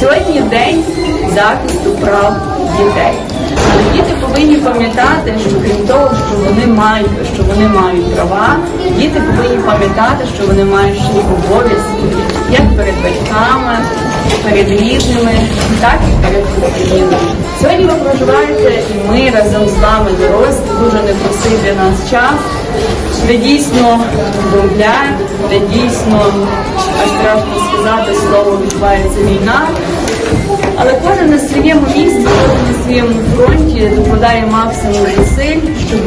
Сьогодні день захисту прав дітей. Діти повинні пам'ятати, що крім того, що вони мають, що вони мають права, діти повинні пам'ятати, що вони мають ще обов'язки як перед батьками, перед рідними, так і перед Україною. Сьогодні ви проживаєте і ми разом з вами дорослі, дуже непростий для нас час, де дійсно бомбля, де дійсно аж страшно сказати слово відбувається війна. Але кожен на своєму місці, кожен на своєму фронті докладає максимум зусиль, щоб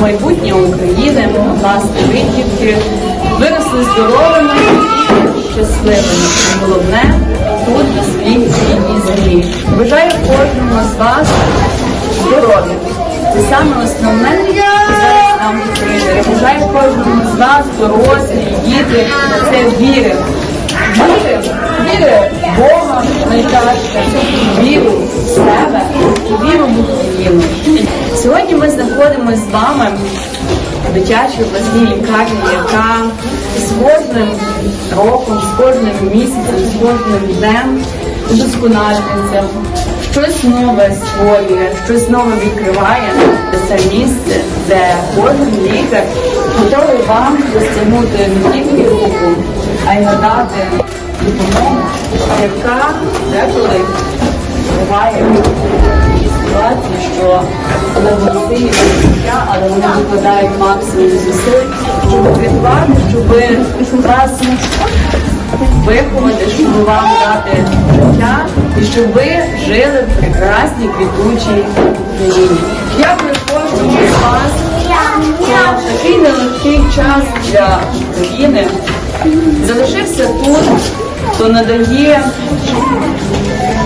майбутнє України, власне, ви виросли здоровими і щасливими. Головне тут на своїй рідній землі. Бажаю кожному з вас здоров'я. Це саме основне, нам потрібно. Бажаю кожному з вас, дорослі, діти, це віри. Віри, віри в Бога найкраще, віру в себе, віру в Україну. Сьогодні ми знаходимося з вами в дитячій обласній лікарні, яка з кожним роком, з кожним місяцем, з кожним днем удосконалюється, щось нове створює, щось нове відкриває. Це місце, де кожен лікар готовий вам розтягнути не тільки руку, а й надати допомогу, яка деколи буває ситуації, що благодійні життя, але вони викладають максимум зусиль, щоб врятувати, щоб вас виховати, щоб вам дати життя і щоб ви жили в прекрасній квітучій. Дякую кожному з вас. що в такий нелегкий час для України залишився тут, хто надає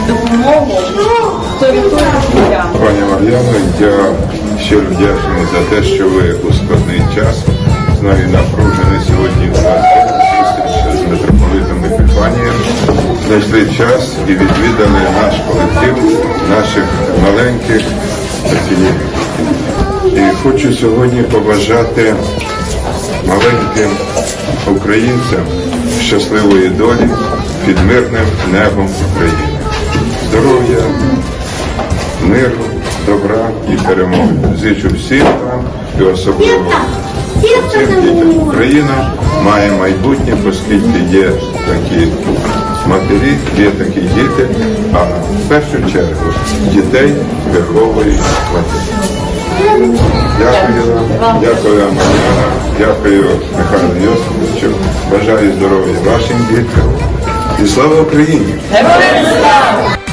допомогу, хто рятує життя. Пані Мар'яно, я щиро вдячний за те, що ви у складний час знаю напружений сьогодні у нас з митрополитом Епіфанієм. Знайшли час і відвідали наш колектив, наших маленьких пацієнтів. І хочу сьогодні побажати маленьким українцям щасливої долі під мирним небом України. Здоров'я, миру, добра і перемоги. Зичу всім нам і особливо цим дітям. Україна має майбутнє, оскільки є такі матері, є такі діти, а в першу чергу дітей виховують матері. Дякую вам, дякую вам, дякую Михайлу Йосиповичу. Бажаю здоров'я вашим діткам. І слава Україні! Героям слава!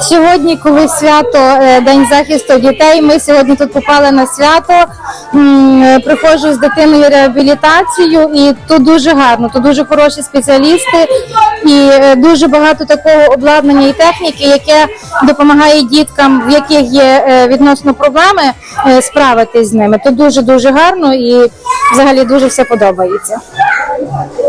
Сьогодні, коли свято е, День захисту дітей, ми сьогодні тут попали на свято. Е, Приходжу з дитиною реабілітацію, і тут дуже гарно, тут дуже хороші спеціалісти і е, дуже багато такого обладнання і техніки, яке допомагає діткам, в яких є відносно проблеми, справитись з ними. Тут дуже дуже гарно і взагалі дуже все подобається.